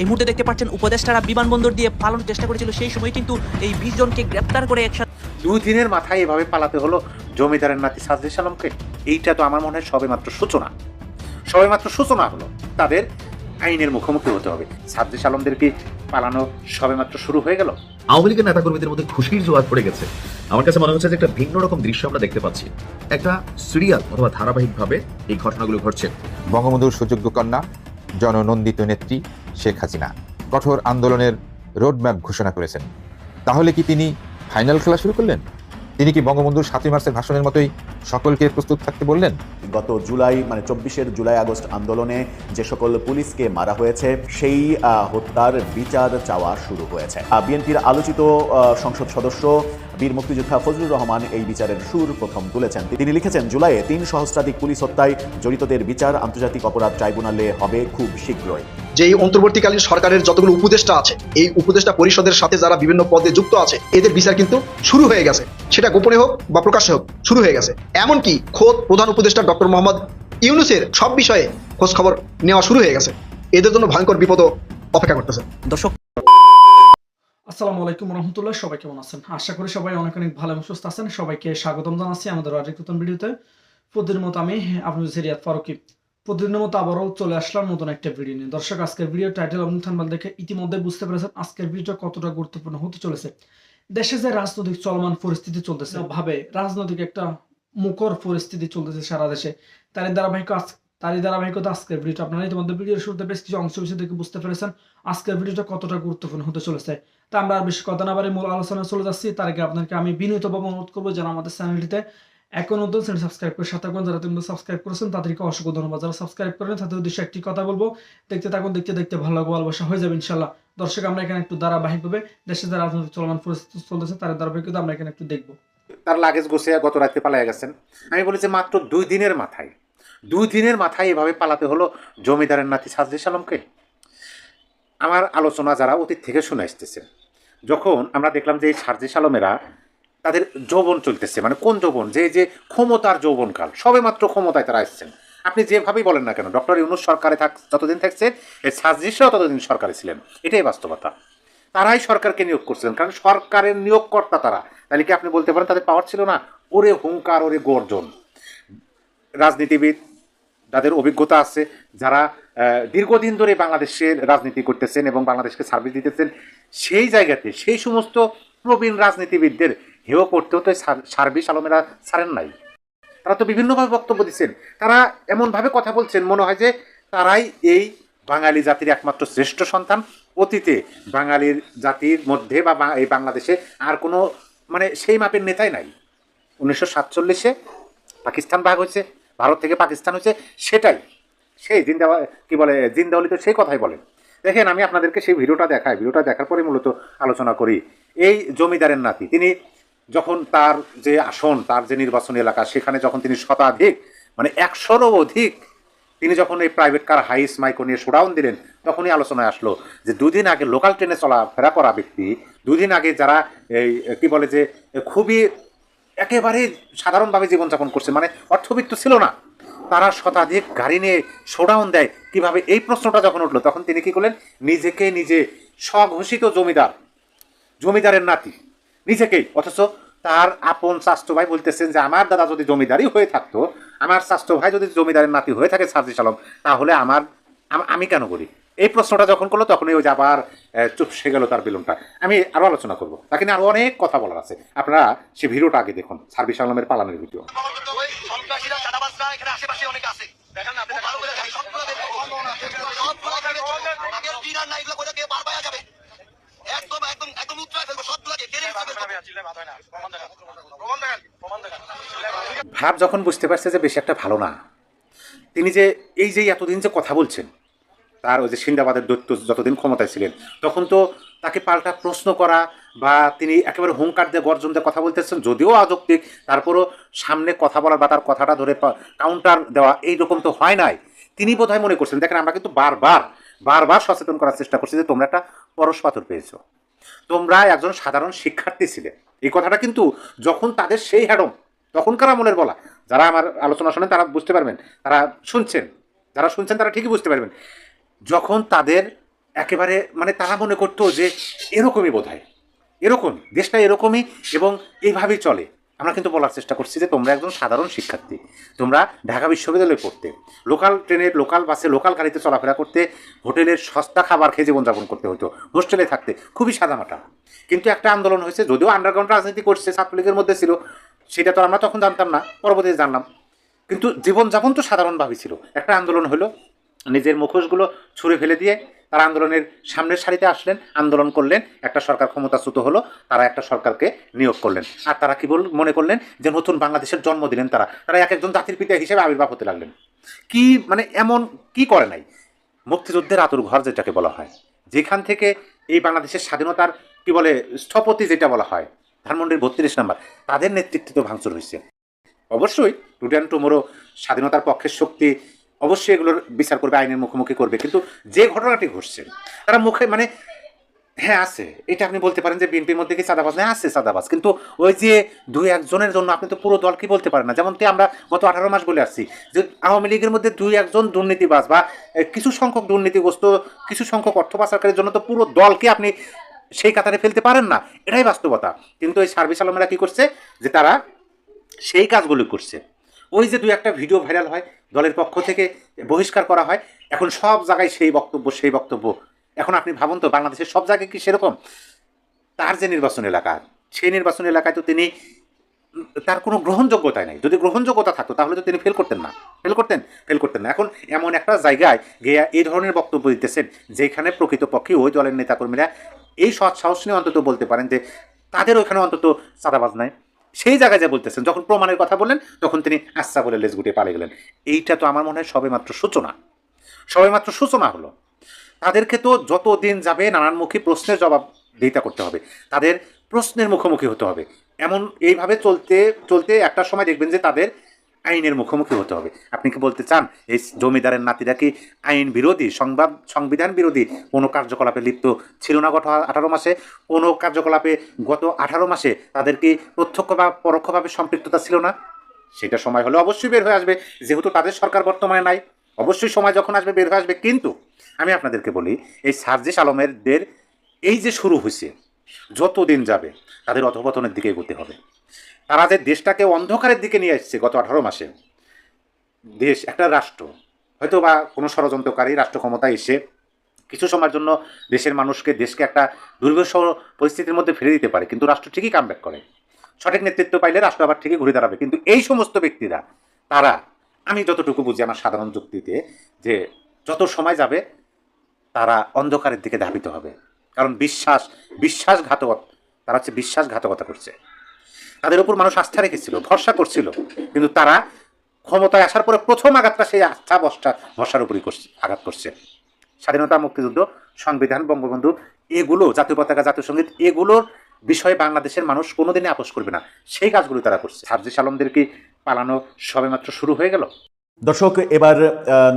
এই মুহূর্তে দেখতে পাচ্ছেন উপদেষ্টারা বিমানবন্দর দিয়ে পালানোর চেষ্টা করেছিল। সেই সময় কিন্তু এই বিশ জনকে গ্রেপ্তার করে একসাথে দুই দিনের মাথায় এভাবে পালাতে হলো জমিদারের নাতি সাজদিস আলমকে। এইটা তো আমার মনে হয় সবে মাত্র সূচনা। সবে মাত্র সূচনা হলো। তাদের আইনের মুখোমুখি হতে হবে। সাজদিস আলমদের কি পালানো সবে মাত্র শুরু হয়ে গেল? আওয়ামী লীগের নেতাকর্মীদের মধ্যে খুশির জোয়ার পড়ে গেছে। আমার কাছে মনে হচ্ছে যে একটা ভিন্ন রকম দৃশ্য আমরা দেখতে পাচ্ছি। একটা সিরিয়াল অথবা ধারাবাহিকভাবে এই ঘটনাগুলো ঘটছে। বঙ্গবন্ধুর সুযোগ্য কন্যা জননন্দিত নেত্রী শেখ হাসিনা। কঠোর আন্দোলনের রোডম্যাপ ঘোষণা করেছেন। তাহলে কি তিনি ফাইনাল খেলা শুরু করলেন? তিনি কি বঙ্গবন্ধুর সাতই মার্চের ভাষণের মতোই সকলকে প্রস্তুত থাকতে বললেন? গত জুলাই মানে চব্বিশের জুলাই আগস্ট আন্দোলনে যে সকল পুলিশকে মারা হয়েছে, সেই হত্যার বিচার চাওয়া শুরু হয়েছে। বিএনপির আলোচিত সংসদ সদস্য বীর মুক্তিযোদ্ধা ফজলুর রহমান এই বিচারের সুর প্রথম তুলেছেন। তিনি লিখেছেন, জুলাইয়ে তিন সহস্রাধিক পুলিশ হত্যায় জড়িতদের বিচার আন্তর্জাতিক অপরাধ ট্রাইব্যুনালে হবে খুব শীঘ্রই। যে এই অন্তর্বর্তীকালীন সরকারের যতগুলো উপদেষ্টা আছে এই উপদেষ্টা পরিষদের সাথে যারা বিভিন্ন পদে যুক্ত আছে এদের বিচার কিন্তু শুরু হয়ে গেছে। সেটা গোপনে হোক বা প্রকাশ্যে হোক শুরু হয়ে গেছে। এমনকি খোদ প্রধান উপদেষ্টা ডক্টর মোহাম্মদ ইউনুসের সব বিষয়ে খোঁজ খবর নেওয়া শুরু হয়ে গেছে। এদের জন্য ভয়ঙ্কর বিপদও অপেক্ষা করতেছে। দর্শক আসসালামু আলাইকুম রহমতুল্লাহ সবাই কেমন আছেন? আশা করি সবাই অনেক অনেক ভালো এবং সুস্থ আছেন। সবাইকে স্বাগতম জানাচ্ছি আমাদের আরেক নতুন ভিডিওতে। প্রতিদিনের মতো আমি আপনাদের সিরিয়াত ফারুকি। প্রতিদিনের মতো আবারও চলে আসলাম নতুন একটা ভিডিও নিয়ে। দর্শক, আজকের ভিডিও টাইটেল এবং থানবাল দেখে ইতিমধ্যে বুঝতে পেরেছেন আজকের ভিডিওটা কতটা গুরুত্বপূর্ণ হতে চলেছে। দেশে যে রাজনৈতিক চলমান পরিস্থিতি চলতেছে, ভাবে রাজনৈতিক একটা মুখর পরিস্থিতি চলতেছে সারা দেশে। তারই ধারাবাহিক তারই ধারাবাহিকতা আজকের ভিডিওটা আপনারা ইতিমধ্যে ভিডিওর শুরুতে বেশ কিছু অংশ বিষয় দেখে বুঝতে পেরেছেন আজকের ভিডিওটা কতটা গুরুত্বপূর্ণ হতে চলেছে। তা আমরা আর বেশি কথা না বাড়ি মূল আলোচনা চলে যাচ্ছি। তার আগে আপনাকে আমি বিনীতভাবে অনুরোধ করব যারা আমাদের চ্যানেলটিতে এখন নতুন সাবস্ক্রাইব করে থাকুন যারা তুমি সাবস্ক্রাইব করেছেন তাদেরকে অসংখ্য ধন্যবাদ। যারা সাবস্ক্রাইব করেন তাদের উদ্দেশ্যে একটি কথা বলব, দেখতে থাকুন, দেখতে দেখতে ভালো লাগবো, ভালোবাসা হয়ে যাবে ইনশাল্লাহ দর্শক, আমরা এখানে একটু ধারাবাহিকভাবে দেশে যে রাজনৈতিক চলমান পরিস্থিতি চলতেছে, তার ধারাবাহিকতা আমরা এখানে একটু দেখব। তার লাগেজ গুছিয়ে গত রাতে পালিয়ে গেছেন। আমি বলেছি মাত্র দুই দিনের মাথায়, দুই দিনের মাথায় এভাবে পালাতে হলো জমিদারের নাতি সাজদিস আলমকে আমার আলোচনা যারা অতীত থেকে শুনে আসতেছে, যখন আমরা দেখলাম যে এই সার্জিস আলমেরা তাদের যৌবন চলতেছে। মানে কোন যৌবন? যে যে ক্ষমতার যৌবনকাল। সবে মাত্র ক্ষমতায় তারা এসেছেন। আপনি যেভাবেই বলেন না কেন, ডক্টর ইউনুস সরকারে থাক, যতদিন থাকছে এই সার্জিসরাও ততদিন সরকারে ছিলেন। এটাই বাস্তবতা। তারাই সরকারকে নিয়োগ করছিলেন কারণ সরকারের নিয়োগকর্তা তারা। তাহলে কি আপনি বলতে পারেন তাদের পাওয়ার ছিল না? ওরে হুঙ্কার ওরে গর্জন। রাজনীতিবিদ, তাদের অভিজ্ঞতা আছে, যারা দীর্ঘদিন ধরে বাংলাদেশের রাজনীতি করতেছেন এবং বাংলাদেশকে সার্ভিস দিতেছেন, সেই জায়গাতে সেই সমস্ত প্রবীণ রাজনীতিবিদদের হেয় করতেও তো এই সার- আলমেরা ছাড়েন নাই। তারা তো বিভিন্নভাবে বক্তব্য দিচ্ছেন। তারা এমনভাবে কথা বলছেন, মনে হয় যে তারাই এই বাঙালি জাতির একমাত্র শ্রেষ্ঠ সন্তান। অতীতে বাঙালির জাতির মধ্যে বা এই বাংলাদেশে আর কোনো মানে সেই মাপের নেতাই নাই। উনিশশো সাতচল্লিশে পাকিস্তান ভাগ হয়েছে, ভারত থেকে পাকিস্তান হয়েছে, সেটাই। সেই জিন্দাবা, কি বলে জিন্দাওয়ালি তো সেই কথাই বলেন দেখেন, আমি আপনাদেরকে সেই ভিডিওটা দেখাই। ভিডিওটা দেখার পরে মূলত আলোচনা করি। এই জমিদারের নাতি, তিনি যখন তার যে আসন, তার যে নির্বাচনী এলাকা, সেখানে যখন তিনি শতাধিক মানে একশোরও অধিক, তিনি যখন এই প্রাইভেট কার হাইস মাইকো নিয়ে শোডাউন দিলেন, তখনই আলোচনায় আসলো যে দুদিন আগে লোকাল ট্রেনে চলাফেরা করা ব্যক্তি, দুদিন আগে যারা এই, কী বলে যে, খুবই একেবারে সাধারণভাবে জীবনযাপন করছে মানে অর্থবিত্ত ছিল না, তারা শতাধিক গাড়ি নিয়ে শোডাউন দেয়, কীভাবে এই প্রশ্নটা যখন উঠল, তখন তিনি কি করলেন? নিজেকে নিজে স্বঘোষিত জমিদার, জমিদারের নাতি নিজেকেই অথচ তার আপন স্বাস্থ্য ভাই বলতেছেন যে, আমার দাদা যদি জমিদারি হয়ে থাকতো, আমার স্বাস্থ্য ভাই যদি জমিদারের নাতি হয়ে থাকে সার্জিস আলম, তাহলে আমার, আমি কেন করি? এই প্রশ্নটা যখন করল, তখনই ওই যে আবার চুপসে গেল তার বেলুনটা আমি আরও আলোচনা করব। তাকে নিয়ে আরও অনেক কথা বলার আছে। আপনারা সে ভিডিওটা আগে দেখুন সার্ভিস আলমের পালানোর ভিডিও। ভাব যখন বুঝতে পারছে যে বেশি একটা ভালো না, তিনি যে এই যে এতদিন যে কথা বলছেন, তার ওই যে সিন্দাবাদের দৈত্য যতদিন ক্ষমতায় ছিলেন, তখন তো তাকে পাল্টা প্রশ্ন করা বা তিনি একেবারে হুঙ্কার দিয়ে, গর্জন দিয়ে কথা বলতেছেন, যদিও অযৌক্তিক, তারপরও সামনে কথা বলার বা তার কথাটা ধরে কাউন্টার দেওয়া এইরকম তো হয় নাই। তিনি বোধহয় মনে করছেন, দেখেন আমরা কিন্তু বারবার বারবার সচেতন করার চেষ্টা করছি যে তোমরা একটা পরশ পাথর পেয়েছ। তোমরা একজন সাধারণ শিক্ষার্থী ছিলে। এই কথাটা কিন্তু যখন তাদের সেই হ্যাডম তখনকার মনের বলা, যারা আমার আলোচনা শোনেন তারা বুঝতে পারবেন, তারা শুনছেন, যারা শুনছেন তারা ঠিকই বুঝতে পারবেন। যখন তাদের একেবারে মানে তারা মনে করতো যে এরকমই বোধ হয় এরকম, দেশটা এরকমই এবং এইভাবেই চলে। আমরা কিন্তু বলার চেষ্টা করছি যে তোমরা একজন সাধারণ শিক্ষার্থী। তোমরা ঢাকা বিশ্ববিদ্যালয়ে পড়তে লোকাল ট্রেনের লোকাল বাসে লোকাল গাড়িতে চলাফেরা করতে হোটেলের সস্তা খাবার খেয়ে জীবনযাপন করতে হতো হোস্টেলে থাকতে, খুবই সাদামাটা। কিন্তু একটা আন্দোলন হয়েছে, যদিও আন্ডারগ্রাউন্ড রাজনীতি করছে, ছাত্রলীগের মধ্যে ছিল, সেটা তো আমরা তখন জানতাম না, পরবর্তীতে জানলাম। কিন্তু জীবনযাপন তো সাধারণভাবেই ছিল। একটা আন্দোলন হলো নিজের মুখোশগুলো ছুঁড়ে ফেলে দিয়ে তারা আন্দোলনের সামনের সারিতে আসলেন, আন্দোলন করলেন, একটা সরকার ক্ষমতাচ্যুত হলো, তারা একটা সরকারকে নিয়োগ করলেন। আর তারা কি বল মনে করলেন যে নতুন বাংলাদেশের জন্ম দিলেন তারা? তারা এক একজন জাতির পিতা হিসেবে আবির্ভাব হতে লাগলেন। কি মানে এমন কি করে নাই? মুক্তিযুদ্ধের আতুর ঘর যেটাকে বলা হয়, যেখান থেকে এই বাংলাদেশের স্বাধীনতার কি বলে, স্থপতি যেটা বলা হয়, ধানমন্ডির বত্রিশ নাম্বার, তাদের নেতৃত্বে তো ভাঙচুর হয়েছে অবশ্যই, টুডে অ্যান্ড টুমোরো স্বাধীনতার পক্ষের শক্তি অবশ্যই এগুলোর বিচার করবে, আইনের মুখোমুখি করবে। কিন্তু যে ঘটনাটি ঘটছে, তারা মুখে মানে হ্যাঁ আছে। এটা আপনি বলতে পারেন যে বিএনপির মধ্যে কি চাঁদাবাজ? না আছে চাঁদাবাজ। কিন্তু ওই যে দুই একজনের জন্য আপনি তো পুরো দল কি বলতে পারেন না? যেমন আমরা গত আঠারো মাস বলে আসছি যে আওয়ামী লীগের মধ্যে দুই একজন দুর্নীতিবাজ বা কিছু সংখ্যক দুর্নীতিগ্রস্ত, কিছু সংখ্যক অর্থ পাচারকারীর জন্য তো পুরো দলকে আপনি সেই কাতারে ফেলতে পারেন না? এটাই বাস্তবতা। কিন্তু এই সার্ভিস আলমেরা কী করছে? যে তারা সেই কাজগুলো করছে। ওই যে দুই একটা ভিডিও ভাইরাল হয় দলের পক্ষ থেকে, বহিষ্কার করা হয়, এখন সব জায়গায় সেই বক্তব্য সেই বক্তব্য। এখন আপনি ভাবুন তো, বাংলাদেশের সব জায়গায় কি সেরকম? তার যে নির্বাচন এলাকা, সেই নির্বাচন এলাকায় তো তিনি, তার কোনো গ্রহণযোগ্যতাই নাই। যদি গ্রহণযোগ্যতা থাকতো, তাহলে তো তিনি ফেল করতেন না। ফেল করতেন ফেল করতেন না। এখন এমন একটা জায়গায় গিয়ে এই ধরনের বক্তব্য দিতেছেন, যেখানে প্রকৃতপক্ষে ওই দলের নেতাকর্মীরা এই সৎ সাহস নিয়ে অন্তত বলতে পারেন যে, তাদের ওইখানে অন্তত চাঁদাবাজ নাই। সেই জায়গায় যা বলতেছেন, যখন প্রমাণের কথা বললেন, তখন তিনি আচ্ছা বলে লেজ গুটিয়ে পালিয়ে গেলেন। এইটা তো আমার মনে হয় সবে মাত্র সূচনা। সবে মাত্র সূচনা হলো। তাদেরকে তো যত দিন যাবে নানানমুখী প্রশ্নের জবাব দিতে করতে হবে। তাদের প্রশ্নের মুখোমুখি হতে হবে। এমন এইভাবে চলতে চলতে একটা সময় দেখবেন যে তাদের আইনের মুখোমুখি হতে হবে। আপনি কি বলতে চান, এই জমিদারের নাতিরা কি আইন বিরোধী, সংবাদ, সংবিধান বিরোধী? কোনো কার্যকলাপে লিপ্ত ছিল না গত আঠারো মাসে। কোনো কার্যকলাপে গত আঠারো মাসে তাদের কি প্রত্যক্ষ বা পরোক্ষভাবে সম্পৃক্ততা ছিল না? সেটা সময় হলে অবশ্যই বের হয়ে আসবে, যেহেতু তাদের সরকার বর্তমানে নাই। অবশ্যই সময় যখন আসবে, বের হয়ে আসবে। কিন্তু আমি আপনাদেরকে বলি, এই সার্জিস আলমেরদের এই যে শুরু হয়েছে যত দিন যাবে তাদের অধপতনের দিকে এগোতে হবে। তারা যে দেশটাকে অন্ধকারের দিকে নিয়ে এসছে গত আঠারো মাসে, দেশ, একটা রাষ্ট্র হয়তো বা কোনো ষড়যন্ত্রকারী রাষ্ট্র ক্ষমতা এসে কিছু সময়ের জন্য দেশের মানুষকে দেশকে একটা দুর্বিষহ পরিস্থিতির মধ্যে ফেলে দিতে পারে, কিন্তু রাষ্ট্র ঠিকই কামব্যাক করে। সঠিক নেতৃত্ব পাইলে রাষ্ট্র আবার ঠিকই ঘুরে দাঁড়াবে, কিন্তু এই সমস্ত ব্যক্তিরা, তারা, আমি যতটুকু বুঝি আমার সাধারণ যুক্তিতে, যে যত সময় যাবে, তারা অন্ধকারের দিকে ধাবিত হবে। কারণ বিশ্বাস বিশ্বাসঘাতক তারা হচ্ছে বিশ্বাসঘাতকতা করছে। তাদের উপর মানুষ আস্থা রেখেছিল, ভরসা করছিল। কিন্তু তারা ক্ষমতায় আসার পরে প্রথম আঘাতটা সেই আস্থা বসটা ভরসার উপরই করছে, আঘাত করছে। স্বাধীনতা, মুক্তিযুদ্ধ, সংবিধান, বঙ্গবন্ধু, এগুলো, জাতীয় পতাকা, জাতীয় সংগীত এগুলোর বিষয়ে বাংলাদেশের মানুষ কোনোদিনই আপোষ করবে না। সেই কাজগুলো তারা করছে। সার্জিস আলমদের কি পালানো সবেমাত্র শুরু হয়ে গেল। দর্শক, এবার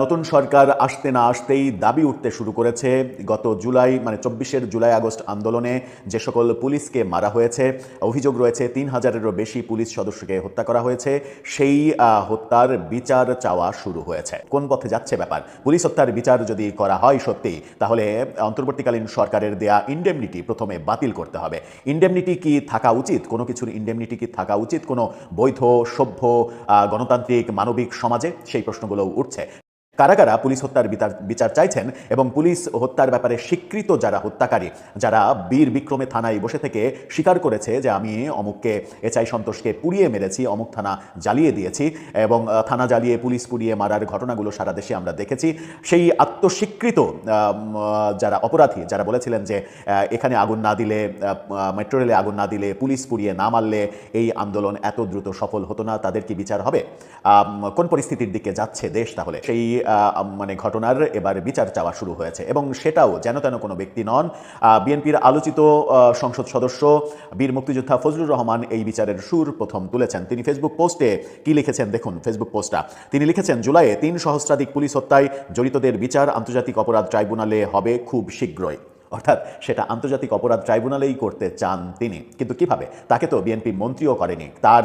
নতুন সরকার আসতে না আসতেই দাবি উঠতে শুরু করেছে। গত জুলাই মানে চব্বিশের জুলাই আগস্ট আন্দোলনে যে সকল পুলিশকে মারা হয়েছে, অভিযোগ রয়েছে তিন হাজারেরও বেশি পুলিশ সদস্যকে হত্যা করা হয়েছে। সেই হত্যার বিচার চাওয়া শুরু হয়েছে। কোন পথে যাচ্ছে ব্যাপার? পুলিশ হত্যার বিচার যদি করা হয় সত্যি, তাহলে অন্তর্বর্তীকালীন সরকারের দেয়া ইন্ডেমনিটি প্রথমে বাতিল করতে হবে। ইন্ডেমনিটি কি থাকা উচিত? কোনো কিছুর ইন্ডেমনিটি কি থাকা উচিত? কোনো বৈধ, সভ্য গণতান্ত্রিক, মানবিক সমাজে? সেই প্রশ্নগুলোও উঠছে। কারা কারা পুলিশ হত্যার বিচার চাইছেন এবং পুলিশ হত্যার ব্যাপারে স্বীকৃত যারা হত্যাকারী, যারা বীর বিক্রমে থানায় বসে থেকে স্বীকার করেছে যে আমি অমুককে এচআই সন্তোষকে পুড়িয়ে মেরেছি, অমুক থানা জ্বালিয়ে দিয়েছি এবং থানা জ্বালিয়ে পুলিশ পুড়িয়ে মারার ঘটনাগুলো সারা দেশে আমরা দেখেছি। সেই আত্মস্বীকৃত যারা অপরাধী, যারা বলেছিলেন যে এখানে আগুন না দিলে মেট্রো রেলে আগুন না দিলে পুলিশ পুড়িয়ে না মারলে এই আন্দোলন এত দ্রুত সফল হতো না, তাদের কি বিচার হবে? কোন পরিস্থিতির দিকে যাচ্ছে দেশ তাহলে? সেই মানে ঘটনার এবার বিচার চাওয়া শুরু হয়েছে এবং সেটাও যেন তেন কোনো ব্যক্তি নন। বিএনপির আলোচিত সংসদ সদস্য বীর মুক্তিযোদ্ধা ফজলুর রহমান এই বিচারের সুর প্রথম তুলেছেন। তিনি ফেসবুক পোস্টে কি লিখেছেন দেখুন ফেসবুক পোস্টটা তিনি লিখেছেন, জুলাইয়ে তিন সহস্রাধিক পুলিশ হত্যায় জড়িতদের বিচার আন্তর্জাতিক অপরাধ ট্রাইব্যুনালে হবে খুব শীঘ্রই। অর্থাৎ সেটা আন্তর্জাতিক অপরাধ ট্রাইব্যুনালেই করতে চান তিনি। কিন্তু কীভাবে? তাকে তো বিএনপি মন্ত্রীও করেনি। তার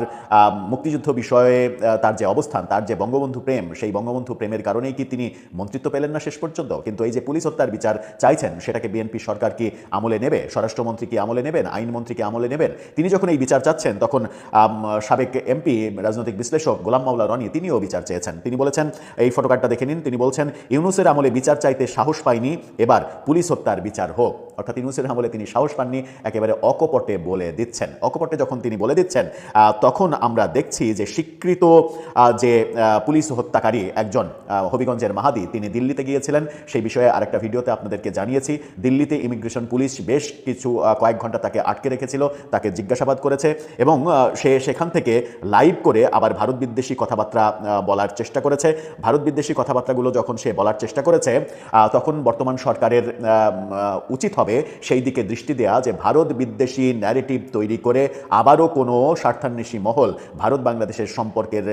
মুক্তিযুদ্ধ বিষয়ে তার যে অবস্থান, তার যে বঙ্গবন্ধু প্রেম, সেই বঙ্গবন্ধু প্রেমের কারণেই কি তিনি মন্ত্রিত্ব পেলেন না শেষ পর্যন্ত? কিন্তু এই যে পুলিশ হত্যার বিচার চাইছেন, সেটাকে বিএনপি সরকার কি আমলে নেবে? স্বরাষ্ট্রমন্ত্রী কি আমলে নেবেন? আইনমন্ত্রী কি আমলে নেবেন? তিনি যখন এই বিচার চাচ্ছেন, তখন সাবেক এমপি রাজনৈতিক বিশ্লেষক গোলাম মাওলা রনি তিনিও বিচার চেয়েছেন। তিনি বলেছেন, এই ফটোকার্ডটা দেখে নিন। তিনি বলছেন, ইউনুসের আমলে বিচার চাইতে সাহস পায়নি এবার পুলিশ হত্যার বিচার হোক, অর্থাৎ ইউনুসের আমলে তিনি সাহস পাননি, একেবারে অকপটে বলে দিচ্ছেন। অকপটে যখন তিনি বলে দিচ্ছেন তখন আমরা দেখছি যে স্বীকৃত যে পুলিশ হত্যাকারী একজন হবিগঞ্জের মাহাদি, তিনি দিল্লিতে গিয়েছিলেন। সেই বিষয়ে আরেকটা ভিডিওতে আপনাদেরকে জানিয়েছি, দিল্লিতে ইমিগ্রেশন পুলিশ বেশ কিছু কয়েক ঘণ্টা তাকে আটকে রেখেছিল, তাকে জিজ্ঞাসাবাদ করেছে এবং সে সেখান থেকে লাইভ করে আবার ভারত বিদ্বেষী কথাবার্তা বলার চেষ্টা করেছে। ভারত বিদ্বেষী কথাবার্তাগুলো যখন সে বলার চেষ্টা করেছে তখন বর্তমান সরকারের উচিত হবে সেই দিকে দৃষ্টি দেয়া যে ভারত বিদ্বেষী ন্যারেটিভ তৈরি করে আবারও কোনো স্বার্থান্বেষী মহল ভারত বাংলাদেশের সম্পর্কের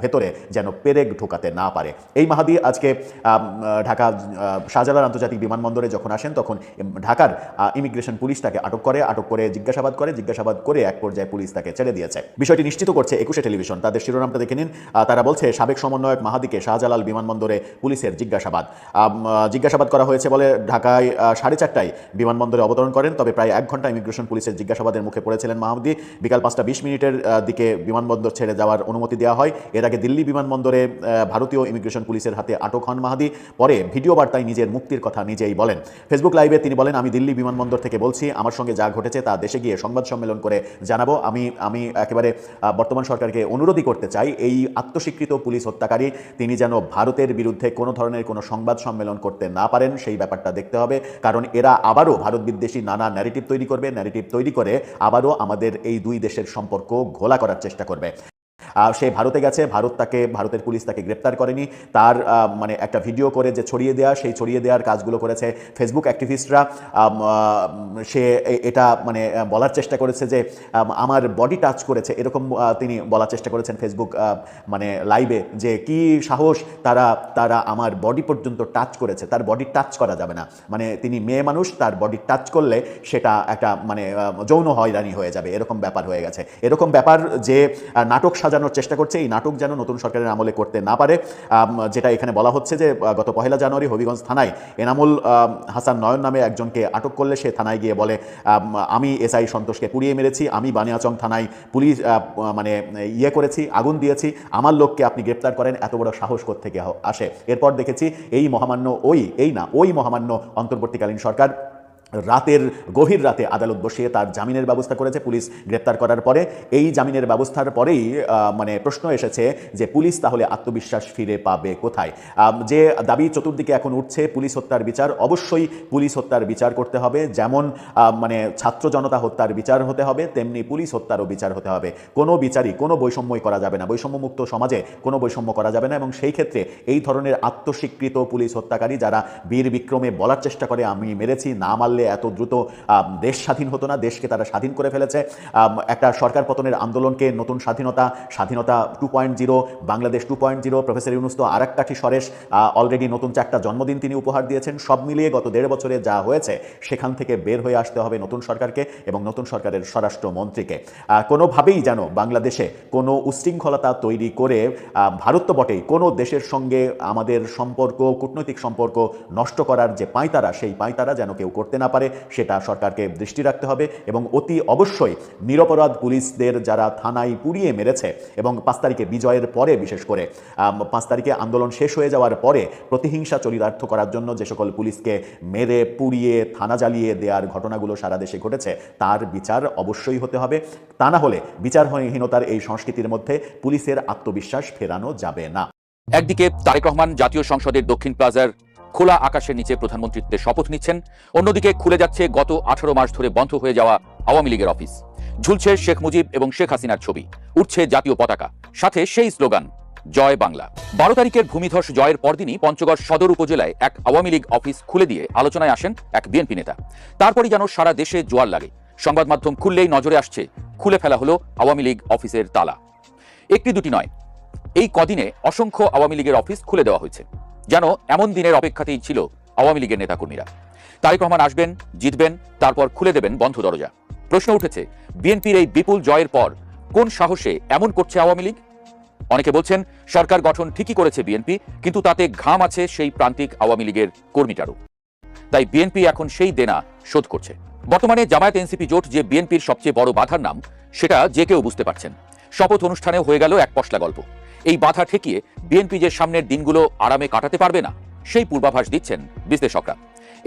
ভেতরে যেন পেরেক ঢোকাতে না পারে। এই মাহাদি আজকে ঢাকা শাহজালাল আন্তর্জাতিক বিমানবন্দরে যখন আসেন, তখন ঢাকার ইমিগ্রেশন পুলিশ তাকে আটক করে আটক করে, জিজ্ঞাসাবাদ করে জিজ্ঞাসাবাদ করে এক পর্যায়ে পুলিশ তাকে ছেড়ে দিয়েছে। বিষয়টি নিশ্চিত করছে একুশে টেলিভিশন তাদের শিরোনামটা দেখে নিন। তারা বলছে, সাবেক সমন্বয়ক মাহাদিকে শাহজালাল বিমানবন্দরে পুলিশের জিজ্ঞাসাবাদ। জিজ্ঞাসাবাদ করা হয়েছে বলে ঢাকায় সাড়ে চারটায় বিমানবন্দরে অবতরণ করেন। তবে প্রায় এক ঘণ্টা ইমিগ্রেশন পুলিশের জিজ্ঞাসাবাদের মুখে পড়েছিলেন মাহমুদি। বিকাল পাঁচটা বিশ মিনিটের দিকে বিমানবন্দর ছেড়ে যাওয়ার অনুমতি দেওয়া হয়। এর আগে দিল্লি বিমানবন্দরে ভারতীয় ইমিগ্রেশন পুলিশের হাতে আটক হন মাহাদি পরে ভিডিও বার্তায় নিজের মুক্তির কথা নিজেই বলেন। ফেসবুক লাইভে তিনি বলেন, আমি দিল্লি বিমানবন্দর থেকে বলছি, আমার সঙ্গে যা ঘটেছে তা দেশে গিয়ে সংবাদ সম্মেলন করে জানাব। আমি আমি একেবারে বর্তমান সরকারকে অনুরোধই করতে চাই, এই আত্মস্বীকৃত পুলিশ হত্যাকারী তিনি যেন ভারতের বিরুদ্ধে কোনো ধরনের কোনো সংবাদ সম্মেলন করতে না পারেন, সেই ব্যাপারটা দেখতে হবে। কারণ এরা আবারও ভারত বিদ্বেষী নানা ন্যারেটিভ তৈরি করবে ন্যারেটিভ তৈরি করে আবারও আমাদের এই দুই দেশের সম্পর্ক ঘোলা করার চেষ্টা করবে। সে ভারতে গেছে, ভারত তাকে, ভারতের পুলিশ তাকে গ্রেপ্তার করেনি। তার মানে একটা ভিডিও করে যে ছড়িয়ে দেওয়া সেই ছড়িয়ে দেওয়ার কাজগুলো করেছে ফেসবুক অ্যাক্টিভিস্টরা। সে এটা মানে বলার চেষ্টা করেছে যে আমার বডি টাচ করেছে। এরকম তিনি বলার চেষ্টা করেছেন ফেসবুক মানে লাইভে যে কি সাহস তারা তারা আমার বডি পর্যন্ত টাচ করেছে। তার বডি টাচ করা যাবে না। মানে তিনি মেয়ে মানুষ, তার বডি টাচ করলে সেটা একটা মানে যৌন হয়রানি হয়ে যাবে। এরকম ব্যাপার হয়ে গেছে। এরকম ব্যাপার যে নাটক নাটক সাজানোর চেষ্টা করছে। এই নাটক যেন নতুন সরকারের আমলে করতে না পারে। যেটা এখানে বলা হচ্ছে যে গত পহেলা জানুয়ারি হবিগঞ্জ থানায় এনামুল হাসান নয়ন নামে একজনকে আটক করলে সে থানায় গিয়ে বলে, আমি এসআই সন্তোষকে পুড়িয়ে মেরেছি, আমি বানিয়াচং থানায় পুলিশ মানে ইয়ে করেছি, আগুন দিয়েছি, আমার লোককে আপনি গ্রেপ্তার করেন, এত বড় সাহস থেকে আসে? এরপর দেখেছি এই মহামান্য ওই, এই না, ওই মহামান্য অন্তর্বর্তীকালীন সরকার রাতের, গভীর রাতে আদালত বসিয়ে তার জামিনের ব্যবস্থা করেছে, পুলিশ গ্রেপ্তার করার পরে। এই জামিনের ব্যবস্থার পরেই মানে প্রশ্ন এসেছে যে পুলিশ তাহলে আত্মবিশ্বাস ফিরে পাবে কোথায়? যে দাবি চতুর্দিকে এখন উঠছে, পুলিশ হত্যার বিচার, অবশ্যই পুলিশ হত্যার বিচার করতে হবে। যেমন মানে ছাত্র জনতা হত্যার বিচার হতে হবে, তেমনি পুলিশ হত্যারও বিচার হতে হবে। কোনো বিচারই, কোনো বৈষম্যই করা যাবে না। বৈষম্যমুক্ত সমাজে কোনো বৈষম্য করা যাবে না এবং সেই ক্ষেত্রে এই ধরনের আত্মস্বীকৃত পুলিশ হত্যাকারী যারা বীর বিক্রমে বলার চেষ্টা করে, আমি মেরেছি, না মারলে এত দ্রুত দেশ স্বাধীন হতো না, দেশকে তারা স্বাধীন করে ফেলেছে। একটা সরকার পতনের আন্দোলনকে নতুন স্বাধীনতা স্বাধীনতা two point zero, Bangladesh two point zero, professor Yunus আর এক কাঠি সরেশ অলরেডি নতুন চারটা জন্মদিন তিনি উপহার দিয়েছেন। সব মিলিয়ে গত দেড় বছরে যা হয়েছে, সেখান থেকে বের হয়ে আসতে হবে নতুন সরকারকে এবং নতুন সরকারের স্বরাষ্ট্রমন্ত্রীকে। কোনোভাবেই যেন বাংলাদেশে কোনো উশৃঙ্খলতা তৈরি করে ভারত তো বটেই, কোনো দেশের সঙ্গে আমাদের সম্পর্ক, কূটনৈতিক সম্পর্ক নষ্ট করার যে পাঁয়তারা সেই পাঁয়তারা যেন কেউ করতে না পারে, সেটা সরকারকে দৃষ্টি রাখতে হবে এবং অতি অবশ্যই নিরপরাধ পুলিশদের যারা থানায় পুড়িয়ে মেরেছে এবং পাঁচ তারিখে বিজয়ের পরে, বিশেষ করে পাঁচ তারিখে আন্দোলন শেষ হয়ে যাওয়ার পরে প্রতিহিংসা চরিতার্থ করার জন্য যে সকল পুলিশকে মেরে, পুড়িয়ে, থানা জ্বালিয়ে দেওয়ার ঘটনাগুলো সারা দেশে ঘটেছে, তার বিচার অবশ্যই হতে হবে। তা না হলে বিচারহীনতার এই সংস্কৃতির মধ্যে পুলিশের আত্মবিশ্বাস ফেরানো যাবে না। একদিকে তারেক রহমান জাতীয় সংসদের দক্ষিণ প্লাজার খোলা আকাশের নিচে প্রধানমন্ত্রীত্বের শপথ নিচ্ছেন। অন্যদিকে খুলে যাচ্ছে গত আঠারো মাস ধরে বন্ধ হয়ে যাওয়া আওয়ামী লীগের অফিস। ঝুলছে শেখ মুজিব এবং শেখ হাসিনার ছবি। উঠছে জাতীয় পতাকা। সাথে সেই স্লোগান, জয় বাংলা বারো তারিখের ভূমিধস জয়ের পরদিনই পঞ্চগড় সদর উপজেলায় এক আওয়ামী লীগ অফিস খুলে দিয়ে আলোচনায় আসেন এক বিএনপি নেতা। তারপরই যেন সারা দেশে জোয়ার লাগে। সংবাদ মাধ্যম খুললেই নজরে আসছে, খুলে ফেলা হলো আওয়ামী লীগ অফিসের তালা। একটি দুটি নয়, এই কদিনে অসংখ্য আওয়ামী লীগের অফিস খুলে দেওয়া হয়েছে। যেন এমন দিনের অপেক্ষাতেই ছিল আওয়ামী লীগের নেতাকর্মীরা। তারেক রহমান আসবেন, জিতবেন, তারপর খুলে দেবেন বন্ধ দরজা। প্রশ্ন উঠেছে, বিএনপির এই বিপুল জয়ের পর কোন সাহসে এমন করছে আওয়ামী লীগ? অনেকে বলছেন, সরকার গঠন ঠিকই করেছে বিএনপি, কিন্তু তাতে ঘাম আছে সেই প্রান্তিক আওয়ামী লীগের কর্মীটারও। তাই বিএনপি এখন সেই দেনা শোধ করছে। বর্তমানে জামায়াত এনসিপি জোট যে বিএনপির সবচেয়ে বড় বাধার নাম, সেটা যে কেউ বুঝতে পারছেন। শপথ অনুষ্ঠানেও হয়ে গেল এক পশলা গল্প। এই বাধা ঠেকিয়ে বিএনপি যে সামনের দিনগুলো আরামে কাটাতে পারবে না, সেই পূর্বাভাস দিচ্ছেন বিশ্লেষকরা।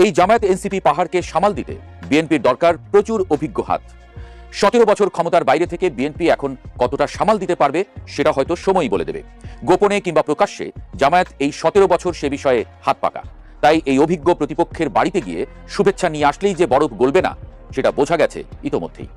এই জামায়াত এনসিপি পাহাড়কে সামাল দিতে বিএনপির দরকার প্রচুর অভিজ্ঞ হাত। সতেরো বছর ক্ষমতার বাইরে থেকে বিএনপি এখন কতটা সামাল দিতে পারবে, সেটা হয়তো সময়ই বলে দেবে। গোপনে কিংবা প্রকাশ্যে জামায়াত এই সতেরো বছর সে বিষয়ে হাত পাকা। তাই এই অভিজ্ঞ প্রতিপক্ষের বাড়িতে গিয়ে শুভেচ্ছা নিয়ে আসলেই যে বরফ গলবে না, সেটা বোঝা গেছে ইতোমধ্যেই।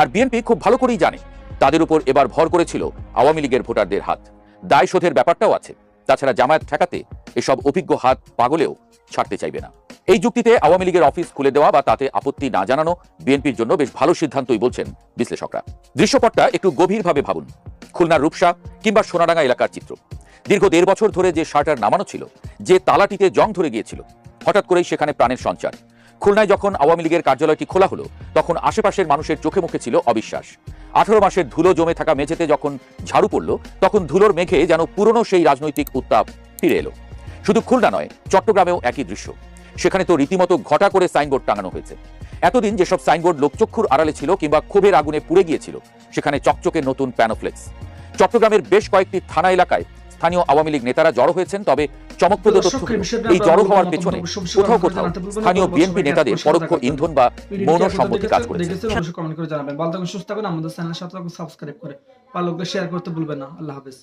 আর বিএনপি খুব ভালো করেই জানে তাদের উপর এবার ভর করেছিল আওয়ামী লীগের ভোটারদের হাত। দায় শোধের ব্যাপারটাও আছে। তাছাড়া জামায়াত ঠেকাতে এসব অভিজ্ঞ হাত পাগলেও ছাড়তে চাইবে না। এই যুক্তিতে আওয়ামী লীগের অফিস খুলে দেওয়া বা তাতে আপত্তি না জানানো বিএনপির জন্য বেশ ভালো সিদ্ধান্তই বলছেন বিশ্লেষকরা। দৃশ্যপটটা একটু গভীরভাবে ভাবুন। খুলনার রূপসা কিংবা সোনাডাঙ্গা এলাকার চিত্র। দীর্ঘ দেড় বছর ধরে যে শার্টার নামানো ছিল, যে তালাটিতে জং ধরে গিয়েছিল, হঠাৎ করেই সেখানে প্রাণের সঞ্চার। খুলনায় যখন আওয়ামী লীগের কার্যালয়টি খোলা হলো, তখন আশেপাশের মানুষের চোখে মুখে ছিল অবিশ্বাস। আঠারো মাসের ধুলো জমে থাকা মেঝেতে যখন ঝাড়ু পড়ল, তখন ধুলোর মেঘে যেন পুরনো সেই রাজনৈতিক উত্তাপ ফিরে এলো। শুধু খুলনা নয়, চট্টগ্রামেও একই দৃশ্য। সেখানে তো রীতিমতো ঘটা করে সাইনবোর্ড টাঙানো হয়েছে। এতদিন যেসব সাইনবোর্ড লোকচক্ষুর আড়ালে ছিল কিংবা ক্ষোভের আগুনে পুড়ে গিয়েছিল, সেখানে চকচকে নতুন প্যানোফ্লেক্স। চট্টগ্রামের বেশ কয়েকটি থানা এলাকায় স্থানীয় আওয়ামী লীগ নেতারা জড়ো হয়েছেন, তবে চমকপ্রদ তথ্য এই জড়ো হওয়ার পেছনে কোথাও কোথাও। স্থানীয় বিএনপি নেতাদের পরোক্ষ ইন্ধন বা মৌন সম্মতি কাজ করেছে। কমেন্ট করে জানাবেন। ভালো থাকুন সুস্থ থাকুন আমাদের চ্যানেল সাথে সাবস্ক্রাইব করে পালকদের শেয়ার করতে ভুলবেন না। আল্লাহ হাফেজ।